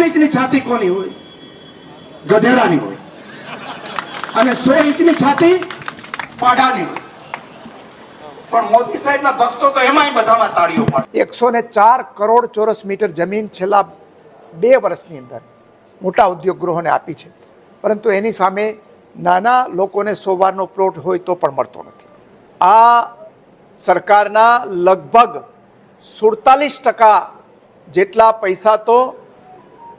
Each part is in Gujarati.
પંચાવન ઇંચની છાતી કોની હોય? ગધેડાની હોય. અને સો ઇંચની છાતી પાડાની હોય. પણ મોદી સાહેબના ભક્તો તો એકસો ને ચાર કરોડ ચોરસ મીટર જમીન છેલ્લા બે વર્ષની અંદર મોટા ઉદ્યોગ ગૃહોને આપી છે. પરંતુ એની સામે નાના લોકોને સોવારનો પ્લોટ હોય તો પણ મળતો નથી. આ સરકારના લગભગ સુડતાલીસ ટકા જેટલા પૈસા તો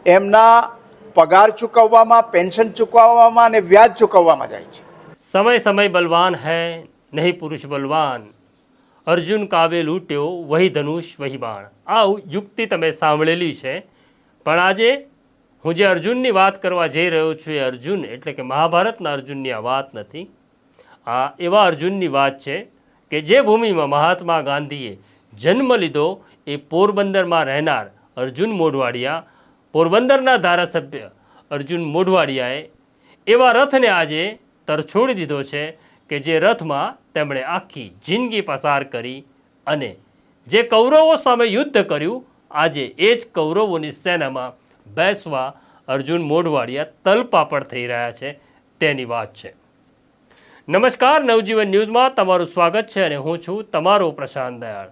એમના પગાર ચૂકવવામાં, પેન્શન ચૂકવવામાં અને વ્યાજ ચૂકવવામાં જાય છે. સમય સમય બલવાન હૈ, નહીં પુરુષ બલવાન. અર્જુન કાવે લૂંટ્યો, વહી ધનુષ, વહી બાણ. આ યુક્તિ તમે સાંભળેલી છે. પણ આજે હું જે અર્જુનની વાત કરવા જઈ રહ્યો છું એ અર્જુન, એટલે કે મહાભારતના અર્જુનની આ વાત નથી. આ એવા અર્જુનની વાત છે કે જે ભૂમિમાં મહાત્મા ગાંધીએ જન્મ લીધો એ પોરબંદરમાં રહેનાર અર્જુન મોઢવાડિયા પોરબંદરના ધારાસભ્ય અર્જુન મોઢવાડિયાએ એવા રથને આજે તરછોડી દીધો છે કે જે રથમાં તેમણે આખી જિંદગી પસાર કરી અને જે કૌરવો સામે યુદ્ધ કર્યું, આજે એ જ કૌરવોની સેનામાં બેસવા અર્જુન મોઢવાડિયા તલપાપડ થઈ રહ્યા છે. તેની વાત છે. નમસ્કાર, નવજીવન ન્યૂઝમાં તમારું સ્વાગત છે અને હું છું તમારો પ્રશાંત દયાળ.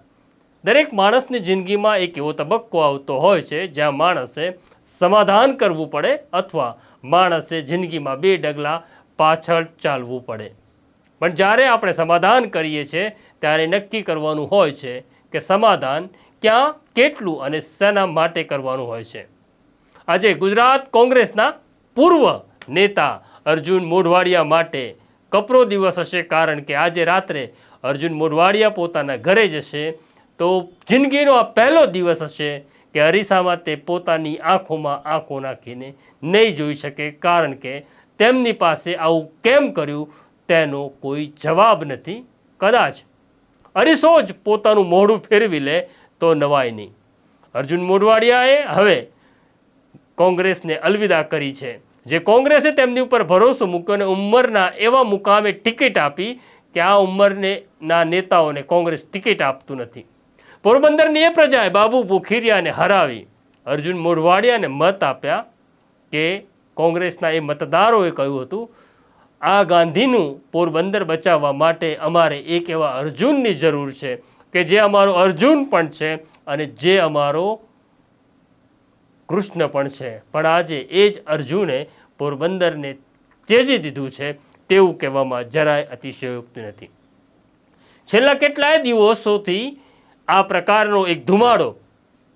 દરેક માણસની જિંદગીમાં એક એવો તબક્કો આવતો હોય છે જ્યાં માણસે સમાધાન કરવું પડે અથવા માણસે જિંદગીમાં બે ડગલા પાછળ ચાલવું પડે. પણ જ્યારે આપણે સમાધાન કરીએ છીએ, ત્યારે નક્કી કરવાનું હોય છે કે સમાધાન ક્યાં, કેટલું અને શેના માટે કરવાનું હોય છે. આજે ગુજરાત કોંગ્રેસના પૂર્વ નેતા અર્જુન મોઢવાડિયા માટે કપરો દિવસ હશે કારણ કે આજે રાત્રે અર્જુન મોઢવાડિયા પોતાના ઘરે જશે તો જિંદગીનો આ પહેલો દિવસ હશે કે અરીસામાં તે પોતાની આંખોમાં આંખો નાખીને નહીં જોઈ શકે કારણ કે તેમની પાસે આવું કેમ કર્યું તેનો કોઈ જવાબ નથી. કદાચ અરીસો જ પોતાનું મોઢું ફેરવી લે તો નવાય નહીં. અર્જુન મોઢવાડિયાએ હવે કોંગ્રેસને અલવિદા કરી છે. જે કોંગ્રેસે તેમની ઉપર ભરોસો મૂક્યો અને ઉંમરના એવા મુકામે ટિકિટ આપી કે આ ઉંમરને ના નેતાઓને કોંગ્રેસ ટિકિટ આપતું નથી. પોરબંદરની એ પ્રજાએ બાબુ બોખીરિયાને હરાવી. અર્જુન મોઢવાડિયાને મત આપ્યા કે કોંગ્રેસના એ મતદારોએ કહ્યું હતું, આ ગાંધીનું પોરબંદર બચાવવા માટે અમારે એક એવા અર્જુનની જરૂર છે કે જે અમારો અર્જુન પણ છે અને જે અમારો કૃષ્ણ પણ છે. પણ આજે એ જ અર્જુને પોરબંદરને ત્યજી દીધું છે તેવું કહેવામાં જરાય અતિશયોક્તિ નથી. છેલ્લા કેટલાય દિવસોથી આ પ્રકારનો એક ધુમાડો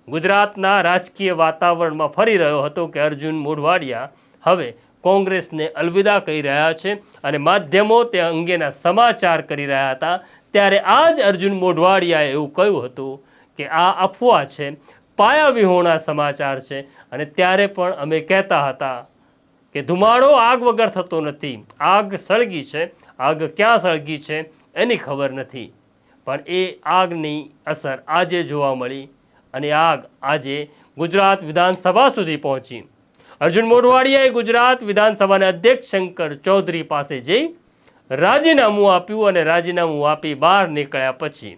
ગુજરાતના રાજકીય વાતાવરણમાં ફરી રહ્યો હતો કે અર્જુન મોઢવાડિયા હવે કોંગ્રેસને અલવિદા કહી રહ્યા છે અને માધ્યમો તે અંગેના સમાચાર કરી રહ્યા હતા. ત્યારે આ જ અર્જુન મોઢવાડિયાએ એવું કહ્યું હતું કે આ અફવા છે પાયા વિહોણા સમાચાર છે અને ત્યારે પણ અમે કહેતા હતા કે ધુમાડો આગ વગર થતો નથી, આગ સળગી છે, આગ ક્યાં સળગી છે એની ખબર નથી. પણ એ આગની અસર આજે જોવા મળી અને આગ આજે ગુજરાત વિધાનસભા સુધી પહોંચી. અર્જુન મોઢવાડિયાએ ગુજરાત વિધાનસભાના અધ્યક્ષ શંકર ચૌધરી પાસે જઈ રાજીનામું આપ્યું અને રાજીનામું આપી બહાર નીકળ્યા પછી.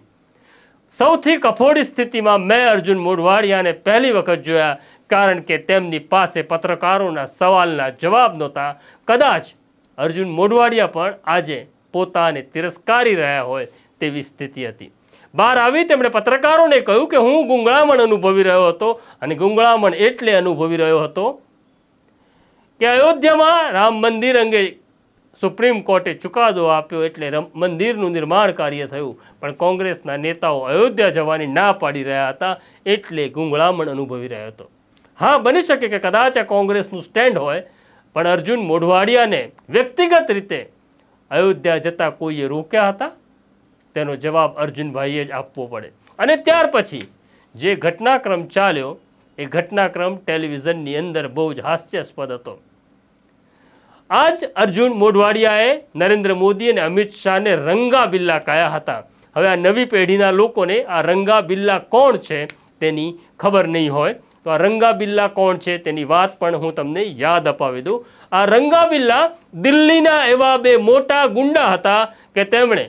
સૌથી કફોડી સ્થિતિમાં મેં અર્જુન મોઢવાડિયાને પહેલી વખત જોયા કારણ કે તેમની પાસે પત્રકારોના સવાલના જવાબ નહોતા. કદાચ અર્જુન મોઢવાડિયા પણ આજે પોતાને તિરસ્કારી રહ્યા હોય તેવી સ્થિતિ હતી. બહાર આવી તેમણે પત્રકારોને કહ્યું કે હું ગુંગળામણ અનુભવી રહ્યો હતો અને ગુંગળામણ એટલે અનુભવી રહ્યો હતો કે અયોધ્યામાં રામ મંદિર અંગે સુપ્રીમ કોર્ટે ચુકાદો આપ્યો એટલે મંદિરનું નિર્માણ કાર્ય થયું. પણ કોંગ્રેસના નેતાઓ અયોધ્યા જવાની ના પાડી રહ્યા હતા એટલે ગુંગળામણ અનુભવી રહ્યો હતો. હા, બની શકે કે કદાચ આ કોંગ્રેસનું સ્ટેન્ડ હોય, પણ અર્જુન મોઢવાડિયાને વ્યક્તિગત રીતે અયોધ્યા જતા કોઈએ રોક્યા હતા? તેનો જવાબ અર્જુનભાઈએ જ આપવો પડે. અને ત્યાર પછી જે ઘટનાક્રમ ચાલ્યો, એ ઘટનાક્રમ ટેલિવિઝનની અંદર બહુ જ હાસ્યાસ્પદ હતો. આ જ અર્જુન મોઢવાડિયાએ નરેન્દ્ર મોદી અને અમિત શાહને રંગા બિલ્લા કયા હતા. હવે આ નવી પેઢીના લોકોને આ રંગા બિલ્લા કોણ છે તેની ખબર નહીં હોય. તો આ રંગા બિલ્લા કોણ છે તેની વાત પણ હું તમને યાદ અપાવી દઉં. આ રંગા બિલ્લા દિલ્હીના એવા બે મોટા ગુંડા હતા કે તેમણે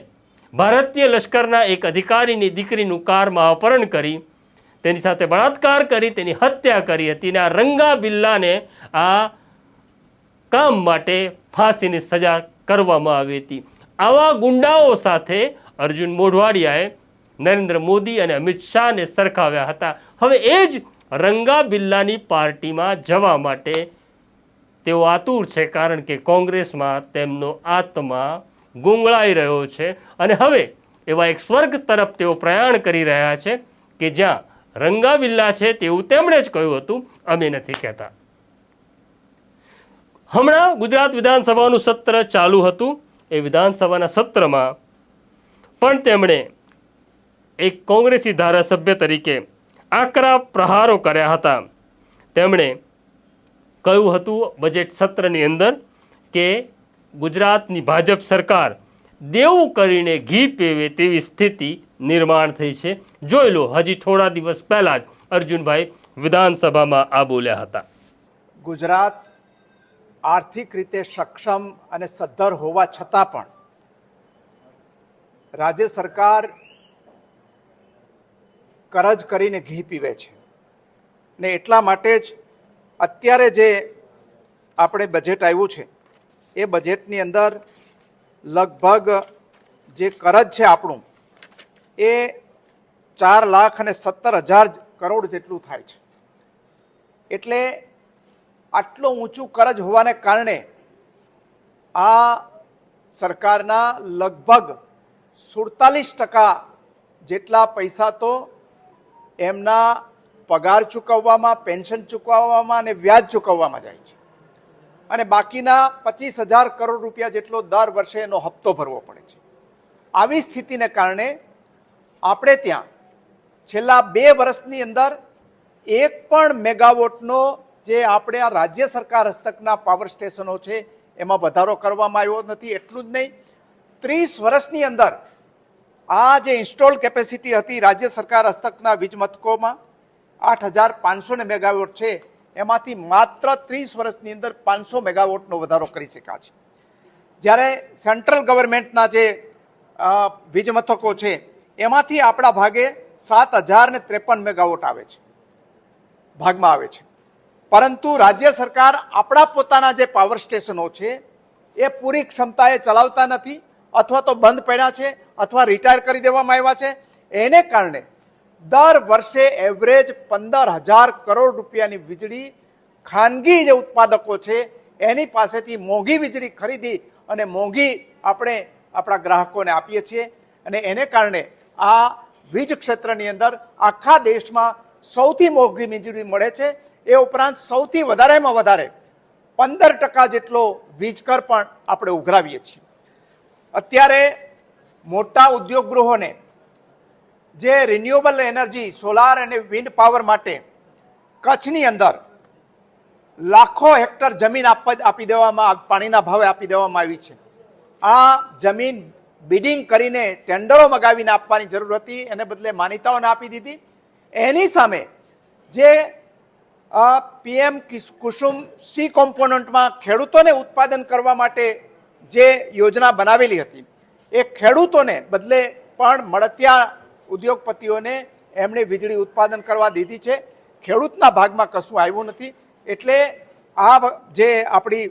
ભારતીય લશ્કરના એક અધિકારીની દીકરીનું કારમાં અપહરણ કરી, તેની સાથે બળાત્કાર કરી, તેની હત્યા કરી હતી અને આ રંગા બિલ્લાને આ કામ માટે ફાંસીની સજા કરવામાં આવી હતી. આવા ગુંડાઓ સાથે અર્જુન મોઢવાડિયાએ નરેન્દ્ર મોદી અને અમિત શાહને સરખાવ્યા હતા. હવે એ જ રંગા બિલ્લાની પાર્ટીમાં જવા માટે તેઓ આતુર છે, કારણ કે કોંગ્રેસમાં તેમનો આત્મા ગુંગળાઈ રહ્યો છે. અને હવે એવા એક સ્વર્ગ તરફ તેઓ પ્રયાણ કરી રહ્યા છે કે જ્યાં રંગાવિલ્લા છે તેવું તેમણે જ કહ્યું હતું. અમે નથી કહેતા. હમણાં ગુજરાત વિધાનસભાનું સત્ર ચાલુ હતું. એ વિધાનસભાના સત્રમાં પણ તેમણે એક કોંગ્રેસી ધારાસભ્ય તરીકે આકરા પ્રહારો કર્યા હતા. તેમણે કહ્યું હતું બજેટ સત્રની અંદર કે ગુજરાતની ભાજપ સરકાર દેવું કરીને ઘી પીવે તેવી સ્થિતિ નિર્માણ થઈ છે. જોઈ લો, હજી થોડા દિવસ પહેલાં જ અર્જુનભાઈ વિધાનસભામાં આ બોલ્યા હતા. ગુજરાત આર્થિક રીતે સક્ષમ અને સદ્ધર હોવા છતાં પણ રાજ્ય સરકાર કરજ કરીને ઘી પીવે છે. ને એટલા માટે જ અત્યારે જે આપણે બજેટ આવ્યું છે એ બજેટની અંદર લગભગ જે કરજ છે આપણું, એ ચાર લાખ અને સત્તર હજાર કરોડ જેટલું થાય છે. એટલે આટલું ઊંચું કરજ હોવાને કારણે આ સરકારના લગભગ સુડતાલીસ ટકા જેટલા પૈસા તો એમના પગાર ચૂકવવામાં, પેન્શન ચૂકવવામાં અને વ્યાજ ચૂકવવામાં જાય છે. અને બાકીના પચીસ હજાર કરોડ રૂપિયા જેટલો દર વર્ષે એનો હપ્તો ભરવો પડે છે. આવી સ્થિતિને કારણે આપણે ત્યાં છેલ્લા બે વર્ષની અંદર એક પણ મેગાવોટનો જે આપણે આ રાજ્ય સરકાર હસ્તકના પાવર સ્ટેશનો છે, એમાં વધારો કરવામાં આવ્યો નથી, એટલું જ નહીં. ત્રીસ વર્ષની અંદર આ જે ઇન્સ્ટોલ કેપેસિટી હતી રાજ્ય સરકાર હસ્તકના વીજ મથકોમાં આઠ હજાર પાંચસો ને મેગાવોટ છે એમાંથી માત્ર ત્રીસ વર્ષની અંદર પાંચસો મેગાવોટનો વધારો કરી શક્યા છે. જ્યારે સેન્ટ્રલ ગવર્મેન્ટના જે વીજ મથકો છે, એમાંથી આપણા ભાગે સાત હજાર ને ત્રેપન મેગાવોટ આવે છે. ભાગમાં આવે છે. પરંતુ રાજ્ય સરકાર આપણા પોતાના જે પાવર સ્ટેશનો છે, એ પૂરી ક્ષમતાએ ચલાવતા નથી, અથવા તો બંધ પડ્યા છે, અથવા રિટાયર કરી દેવામાં આવ્યા છે. એને કારણે દર વર્ષે એવરેજ પંદર હજાર કરોડ રૂપિયાની વીજળી ખાનગી જે ઉત્પાદકો છે, એની પાસેથી મોંઘી વીજળી ખરીદી અને મોંઘી આપણે આપણા ગ્રાહકોને આપીએ છીએ. અને એને કારણે આ વીજ ક્ષેત્રની અંદર આખા દેશમાં સૌથી મોંઘી વીજળી મળે છે. એ ઉપરાંત સૌથી વધારેમાં વધારે પંદર ટકા જેટલો વીજકર પણ આપણે ઉઘરાવીએ છીએ. અત્યારે મોટા ઉદ્યોગ ગૃહોને જે રિન્યુએબલ એનર્જી સોલાર અને વિન્ડ પાવર માટે કચ્છની અંદર લાખો હેક્ટર જમીન આપી દેવામાં પાણીના ભાવે આપી દેવામાં આવી છે. આ જમીન બિડિંગ કરીને ટેન્ડરો મગાવીને આપવાની જરૂર હતી, એને બદલે માન્યતાઓને આપી દીધી. એની સામે જે પીએમ કુસુમ સી કોમ્પોનન્ટમાં ખેડૂતોને ઉત્પાદન કરવા માટે જે યોજના બનાવેલી હતી, એ ખેડૂતોને બદલે પણ મળતિયા ઉદ્યોગપતિઓને એમણે વીજળી ઉત્પાદન કરવા દીધી છે. ખેડૂતના ભાગમાં કશું આવ્યું નથી. એટલે આ જે આપણી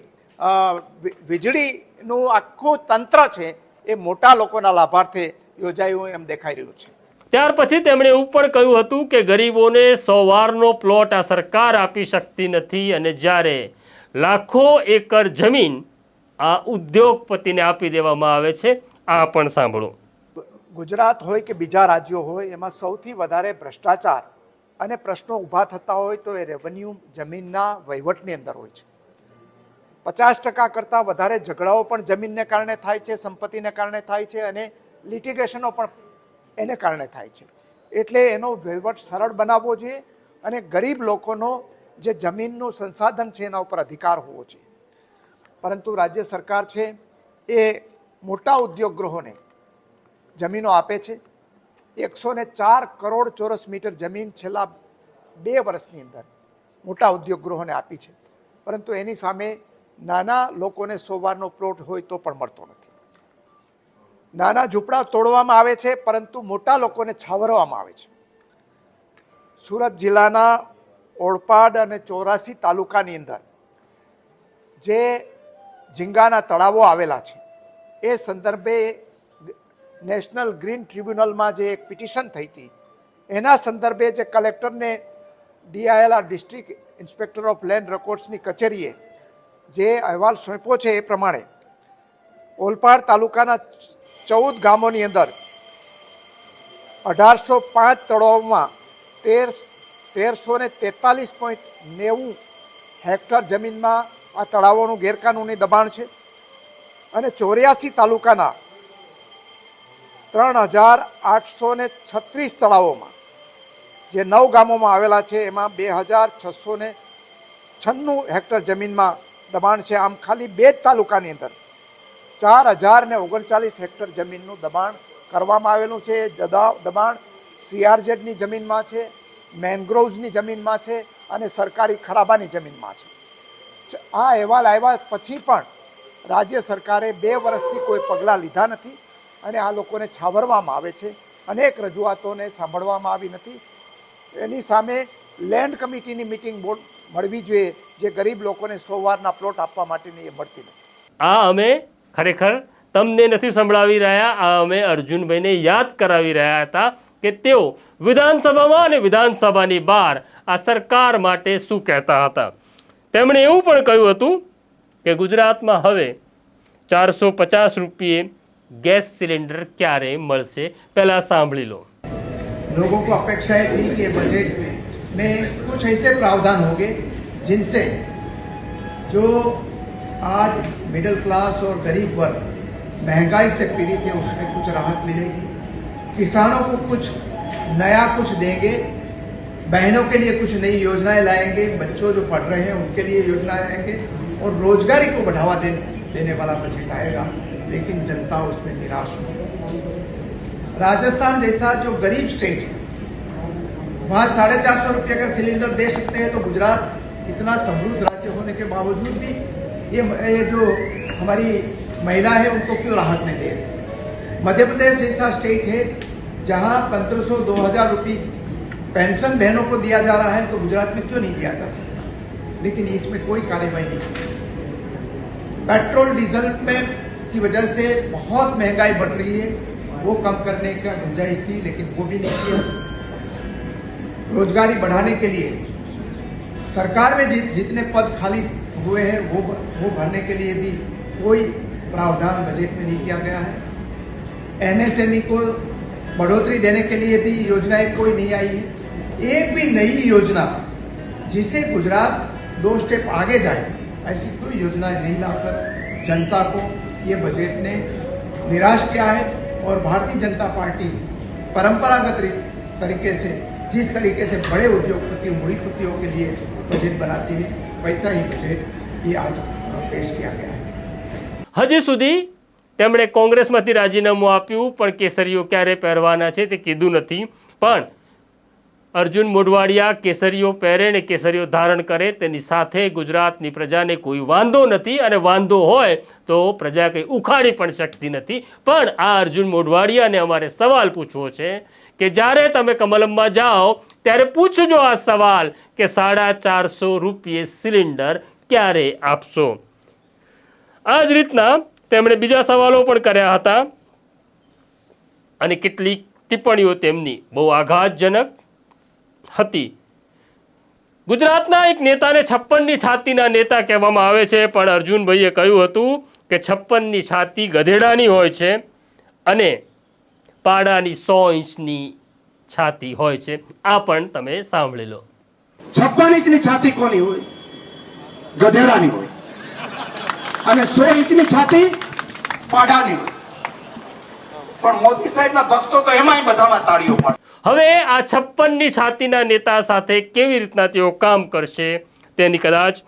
વીજળીનું આખું તંત્ર છે, એ મોટા લોકોના લાભાર્થે યોજાયું એમ દેખાઈ રહ્યું છે. ત્યાર પછી તેમણે એવું પણ કહ્યું હતું કે ગરીબોને સો વારનો પ્લોટ આ સરકાર આપી શકતી નથી અને જ્યારે લાખો એકર જમીન આ ઉદ્યોગપતિને આપી દેવામાં આવે છે, આ પણ સાંભળો. ગુજરાત હોય કે બીજા રાજ્યો હોય, એમાં સૌથી વધારે ભ્રષ્ટાચાર અને પ્રશ્નો ઊભા થતા હોય તો એ રેવન્યુ જમીનના વહીવટની અંદર હોય છે. પચાસ ટકા કરતાં વધારે ઝઘડાઓ પણ જમીનને કારણે થાય છે, સંપત્તિને કારણે થાય છે અને લિટિગેશનો પણ એને કારણે થાય છે. એટલે એનો વહીવટ સરળ બનાવવો જોઈએ અને ગરીબ લોકોનો જે જમીનનું સંસાધન છે એના ઉપર અધિકાર હોવો જોઈએ. પરંતુ રાજ્ય સરકાર છે એ મોટા ઉદ્યોગ ગૃહોને જમીનો આપે છે. એકસો ને ચાર કરોડ ચોરસ મીટર જમીન છેલ્લા બે વર્ષની અંદર મોટા ઉદ્યોગ ગૃહોને આપી છે. પરંતુ એની સામે નાના લોકોને સોવારનો પ્લોટ હોય તો પણ મળતો નથી. નાના ઝૂંપડા તોડવામાં આવે છે, પરંતુ મોટા લોકોને છાવરવામાં આવે છે. સુરત જિલ્લાના ઓળપાડ અને ચોરાસી તાલુકાની અંદર જે ઝીંગાના તળાવો આવેલા છે, એ સંદર્ભે નેશનલ ગ્રીન ટ્રિબ્યુનલમાં જે એક પિટિશન થઈ હતી, એના સંદર્ભે જે કલેક્ટરને DILR district inspector of land રેકોર્ડ્સની કચેરીએ જે અહેવાલ સોંપ્યો છે એ પ્રમાણે, ઓલપાડ તાલુકાના ચૌદ ગામોની અંદર અઢારસો પાંચ તળાવમાં તેર તેરસો ને તેતાલીસ પોઈન્ટ નેવું હેક્ટર જમીનમાં આ તળાવોનું ગેરકાનૂની દબાણ છે અને ચોર્યાસી તાલુકાના ત્રણ હજાર આઠસો ને છત્રીસ તળાવોમાં, જે નવ ગામોમાં આવેલા છે, એમાં બે હજાર છસો ને છન્નું હેક્ટર જમીનમાં દબાણ છે. આમ ખાલી બે જ તાલુકાની અંદર ચાર હજાર ને ઓગણચાલીસ હેક્ટર જમીનનું દબાણ કરવામાં આવેલું છે. દબાણ સીઆરઝેડની જમીનમાં છે, મેનગ્રોવ્સની જમીનમાં છે અને સરકારી ખરાબાની જમીનમાં છે. આ અહેવાલ આવ્યા પછી પણ રાજ્ય સરકારે બે વર્ષથી કોઈ પગલાં લીધા નથી. અને આ લોકોને છાવરવામાં આવે છે. અનેક રજૂઆતોને સાંભળવામાં આવી નથી. એની સામે લેન્ડ કમિટીની મિટિંગ બોર્ડ મળવી જોઈએ, જે ગરીબ લોકોને સોવારના પ્લોટ આપવા માટેની એ મળતી નથી. આ અમે ખરેખર તમને નથી સંભળાવી રહ્યા, આ અમે અર્જુનભાઈને યાદ કરાવી રહ્યા હતા કે તેઓ વિધાનસભામાં અને વિધાનસભાની બહાર આ સરકાર માટે શું કહેતા હતા. તેમણે એવું પણ કહ્યું હતું કે ગુજરાતમાં હવે ચારસો પચાસ રૂપિયે ગેસ સિલિન્ડર ક્યારે મળશે પહેલાં સાંભળી લો लोगों को अपेक्षाएं थी कि बजट में कुछ ऐसे प्रावधान होंगे जिनसे जो आज मिडिल क्लास और गरीब वर्ग महंगाई से पीड़ित है उसमें कुछ राहत मिलेगी किसानों को कुछ नया कुछ देंगे बहनों के लिए कुछ नई योजनाएं लाएंगे बच्चों जो पढ़ रहे हैं उनके लिए योजनाएं आएंगे और रोजगारी को बढ़ावा दे, देने वाला बजट आएगा लेकिन जनता उसमें निराश होगी राजस्थान जैसा जो गरीब स्टेट है, वहाँ साढ़े चार सौ रुपये का सिलेंडर दे सकते हैं तो गुजरात इतना समृद्ध राज्य होने के बावजूद भी ये ये जो हमारी महिला है, उनको क्यों राहत नहीं दे रही? मध्य प्रदेश जैसा स्टेट है, जहाँ पंद्रह सौ, दो हज़ार रुपीज़ पेंशन बहनों को दिया जा रहा है तो गुजरात में क्यों नहीं दिया जा सकता? लेकिन इसमें कोई कार्यवाही नहीं पेट्रोल, डीजल में की वजह से बहुत महँगाई बढ़ रही है। वो कम करने का गुंजाइश थी लेकिन वो भी नहीं किया रोजगारी बढ़ाने के लिए सरकार में जि, जितने पद खाली हुए हैं वो वो भरने के लिए भी कोई प्रावधान बजट में नहीं किया गया है। एमएसएमई को बढ़ोतरी देने के लिए भी योजनाएँ कोई नहीं आई है। एक भी नई योजना जिससे गुजरात दो स्टेप आगे जाए ऐसी कोई योजनाएँ नहीं लाकर जनता को ये बजट ने निराश किया है और भारतीय जनता पार्टी परंपरागत री- तरीके से जिस तरीके से बड़े उद्योगपति मूड़ीपतियों के लिए बजट बनाती है वैसा ही बजट ये आज अ, पेश किया गया है હજી સુધી તેમણે કોંગ્રેસમાંથી રાજીનામું આપ્યું પણ કેસરીઓ ક્યારે પહેરવાના છે તે કીધું નથી પણ અર્જુન મોઢવાડિયા કેસરીઓ પહેરે ને કેસરીઓ ધારણ કરે, તેની સાથે ગુજરાતની પ્રજાને કોઈ વાંધો નથી અને વાંધો હોય તો પ્રજા કંઈ ઉખાડી પણ શકતી નથી. પણ આ અર્જુન મોઢવાડિયાને અમારે સવાલ પૂછવો છે કે જ્યારે તમે કમલમમાં જાઓ, ત્યારે પૂછજો આ સવાલ કે સાડા ચારસો રૂપિયે સિલિન્ડર ક્યારે આપશો? આ જ રીતના તેમણે બીજા સવાલો પણ કર્યા હતા અને કેટલીક ટિપ્પણીઓ તેમની બહુ આઘાતજનક હતી. ગુજરાતના એક નેતાને છપ્પનની છાતીના નેતા કહેવામાં આવે છે, પણ અર્જુનભાઈએ કહ્યું હતું કે છપ્પનની છાતી ગધેડાની હોય છે અને પાડાની સો ઇંચની છાતી હોય છે. આ પણ તમે સાંભળી લો. છપ્પન ઇંચની છાતી કોની હોય? ગધેડાની હોય. અને સો ઇંચની છાતી પાડાની હોય. પણ મોદી સાહેબના ભક્તો તો એમાંય બધામાં તાળીઓ પાડે. હવે આ છપ્પનની છાતીના નેતા સાથે કેવી રીતના તેઓ કામ કરશે, તેની કદાચ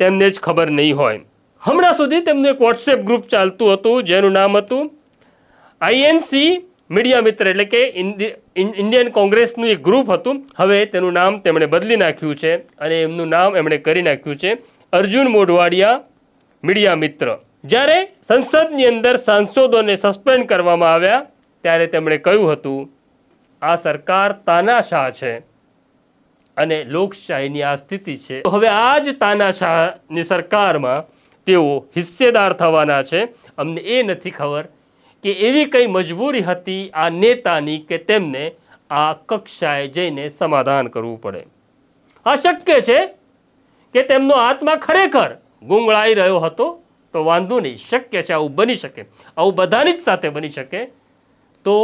તેમને જ ખબર નહીં હોય. હમણાં સુધી તેમનું એક વોટ્સએપ ગ્રુપ ચાલતું હતું, જેનું નામ હતું આઈએનસી મીડિયા મિત્ર, એટલે કે ઇન્ડિયન કોંગ્રેસનું એક ગ્રુપ હતું. હવે તેનું નામ તેમણે બદલી નાખ્યું છે અને એમનું નામ એમણે કરી નાખ્યું છે અર્જુન મોઢવાડિયા મીડિયા મિત્ર. જ્યારે સંસદની અંદર સાંસદોને સસ્પેન્ડ કરવામાં આવ્યા, ત્યારે તેમણે કહ્યું હતું, આ સરકાર તાનાશાહ છે અને લોકશાહીની આ સ્થિતિ છે. તો હવે આ જ તાનાશાહની સરકારમાં તેઓ હિસ્સેદાર થવાના છે. અમને એ નથી ખબર કે એવી કઈ મજબૂરી હતી આ નેતાની કે તેમને આ કક્ષાએ જઈને સમાધાન કરવું પડે. આ શક્ય છે કે તેમનો આત્મા ખરેખર ગુંગળાઈ રહ્યો હતો? તો વાંધો નહીં, શક્ય છે આવું બની શકે. આવું બધાની જ સાથે બની શકે. તો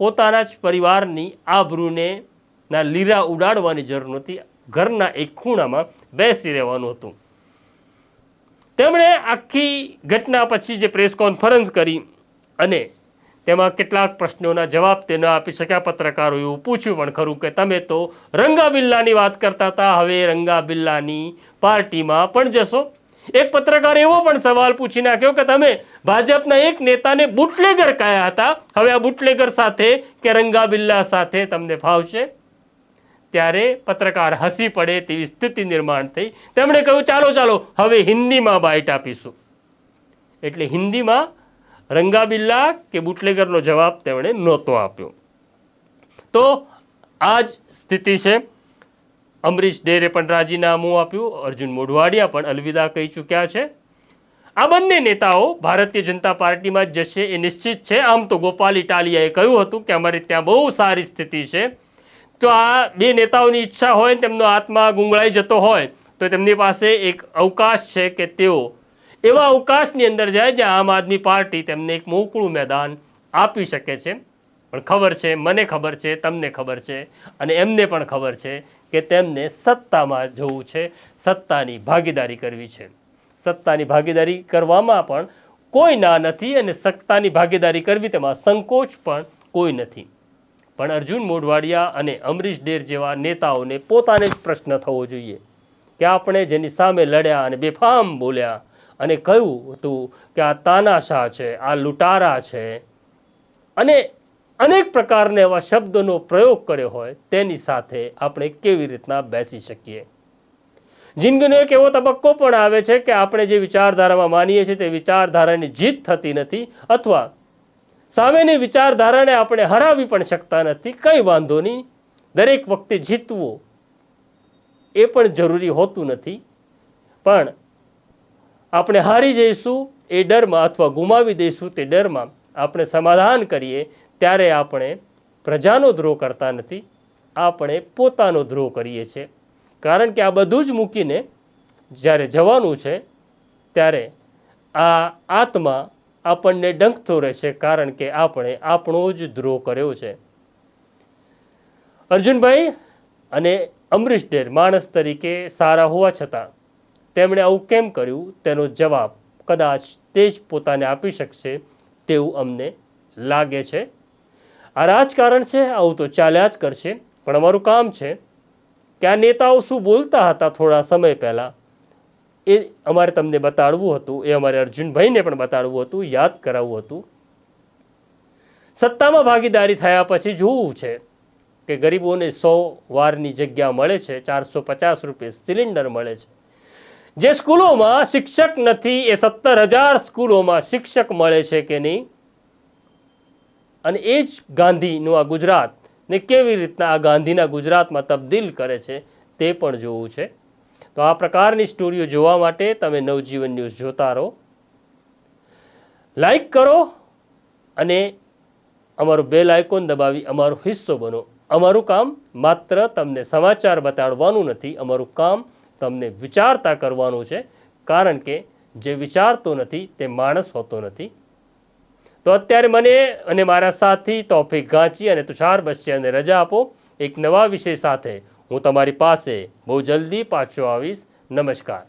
પોતાના જ પરિવારની આબરૂને ના લીરા ઉડાડવાની જરૂર નહોતી. ઘરના એક ખૂણામાં બેસી રહેવાનું હતું. તેમણે આખી ઘટના પછી જે પ્રેસ કોન્ફરન્સ કરી અને તેમાં કેટલાક પ્રશ્નોના જવાબ તે ન આપી શક્યા, પત્રકારોએ એવું પૂછ્યું પણ ખરું કે તમે તો રંગાબિલ્લાની વાત કરતા હતા, હવે રંગાબિલ્લાની પાર્ટીમાં પણ જશો. એક પત્રકારે એવો પણ સવાલ પૂછી નાખ્યો કે તમે ભાજપના એક નેતાને બુટલેગર કયા હતા? હવે આ બુટલેગર સાથે કે રંગાબિલ્લા સાથે તમને ફાવશે? ત્યારે પત્રકાર હસી પડે તેવી સ્થિતિ નિર્માણ થઈ. તેમણે કહ્યું, ચાલો ચાલો, હવે હિન્દીમાં બાઇટ આપીશું. એટલે હિન્દીમાં રંગાબિલ્લા કે બુટલેગરનો જવાબ તેમણે નહોતો આપ્યો. તો આ જ સ્થિતિ છે. અમરીશ ડેરે પણ રાજીનામું આપ્યું. અર્જુન મોઢવાડિયા પણ અલવિદા કહી ચૂક્યા છે. આ બંને નેતાઓ ભારતીય જનતા પાર્ટીમાં જ જશે એ નિશ્ચિત છે. આમ તો ગોપાલ ઇટાલિયાએ કહ્યું હતું કે અમારી ત્યાં બહુ સારી સ્થિતિ છે. તો આ બે નેતાઓની ઈચ્છા હોય તેમનો આત્મા ગુંગળાઈ જતો હોય, તો તેમની પાસે એક અવકાશ છે કે તેઓ એવા અવકાશની અંદર જાય જ્યાં આમ આદમી પાર્ટી તેમને એક મોકળું મેદાન આપી શકે છે. પણ ખબર છે, મને ખબર છે, તમને ખબર છે અને એમને પણ ખબર છે કે તેમને સત્તામાં જવું છે, સત્તાની ભાગીદારી કરવી છે. સત્તાની ભાગીદારી કરવામાં પણ કોઈ ના નથી અને સત્તાની ભાગીદારી કરવી તેમાં સંકોચ પણ કોઈ નથી. પણ અર્જુન મોઢવાડિયા અને અમરીશ ડેર જેવા નેતાઓને પોતાને જ પ્રશ્ન થવો જોઈએ. કે આપણે જેની સામે લડ્યા અને બેફામ બોલ્યા અને કહ્યું હતું કે આ તાનાશાહ છે, આ લૂંટારા છે. અને અનેક પ્રકારના એવા શબ્દોનો પ્રયોગ કર્યો હોય, તેની સાથે આપણે કેવી રીતના બેસી શકીએ? જિંદગીનો એક એવો તબક્કો પણ આવે છે કે આપણે જે વિચારધારામાં માનીએ છીએ તે વિચારધારાની જીત થતી નથી અથવા સામેની વિચારધારાને આપણે હરાવી પણ શકતા નથી, કંઈ વાંધો નહીં. દરેક વખતે જીતવું એ પણ જરૂરી હોતું નથી. પણ આપણે હારી જઈશું એ ડરમાં અથવા ગુમાવી દઈશું તે ડરમાં આપણે સમાધાન કરીએ ત્યારે આપણે પ્રજાનો દ્રોહ કરતા નથી, આપણે પોતાનો દ્રોહ કરીએ છીએ. કારણ કે આ બધું જ મૂકીને જ્યારે જવાનું છે, ત્યારે આ આત્મા આપણને ડંખતો રહેશે કારણ કે આપણે આપણો જ દ્રોહ કર્યો છે. અર્જુનભાઈ અને અમરીશ માણસ તરીકે સારા હોવા છતાં તેમણે આવું કેમ કર્યું? તેનો જવાબ કદાચ તે જ પોતાને આપી શકશે તેવું અમને લાગે છે. આ રાજકારણ છે, આવું તો ચાલ્યા જ કરશે, પણ અમારું કામ છે કે આ નેતાઓ શું બોલતા હતા થોડા સમય પહેલાં? એ અમારે તમને બતાડવું હતું, એ અમારે અર્જુનભાઈને પણ બતાડવું હતું, યાદ કરાવવું હતું. સત્તામાં ભાગીદારી થયા પછી જોવું છે કે ગરીબોને સો વારની જગ્યા મળે છે, ચારસો પચાસ રૂપિયા સિલિન્ડર મળે છે. જે સ્કૂલોમાં શિક્ષક નથી, એ સત્તર હજાર સ્કૂલોમાં શિક્ષક મળે છે કે નહીં? અને એ જ ગાંધીનું આ ગુજરાત ને કેવી રીતના આ ગાંધીના ગુજરાતમાં તબદીલ કરે છે તે પણ જોવું છે. તો આ પ્રકારની સ્ટોરીઓ જોવા માટે તમે નવજીવન ન્યૂઝ જોતા રહો. લાઈક કરો અને અમારું બેલ આઇકોન દબાવી અમારો હિસ્સો બનો. અમારું કામ માત્ર તમને સમાચાર બતાડવાનું નથી, અમારું કામ તમને વિચારતા કરવાનું છે. કારણ કે જે વિચારતો નથી તે માણસ હોતો નથી. તો અત્યારે મને અને મારા સાથી તોફિક ગાંચી અને તુષાર બસ્યાને રજા આપો. એક નવા વિષય સાથે હું તમારી પાસે બહુ જલ્દી પાછો આવીશ. નમસ્કાર.